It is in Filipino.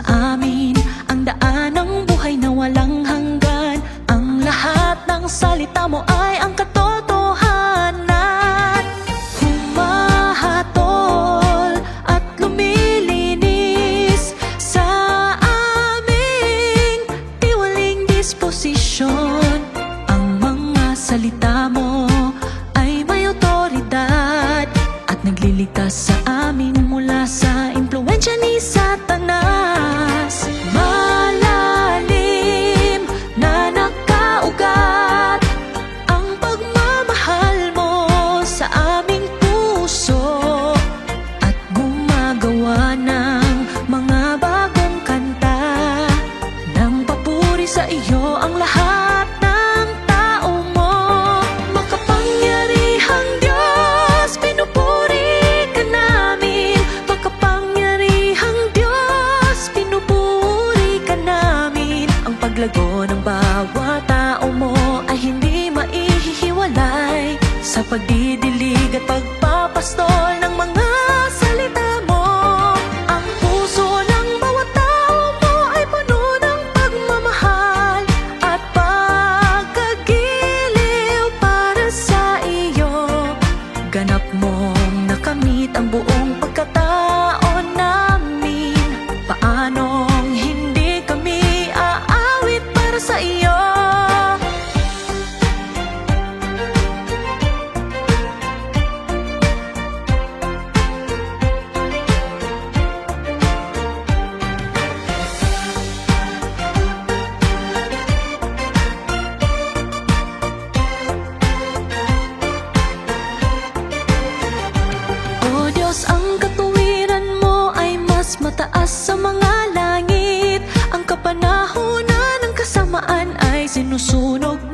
sa amin. Ang daan ng buhay na walang hanggan. Ang lahat ng salita mo ay ang katotohanan. Humahatol at lumilinis Sa aming tiwaling disposisyon. Ang mga salita mo ay may otoridad At nagliligtas lago ng bawat tao mo ay hindi maihihiwalay Sa pagdidilig at pagpapastol ng mga salita mo. Ang puso ng bawat tao mo ay puno ng pagmamahal At pagkagiliw para sa iyo. Ganap mong nakamit ang buong sinusunog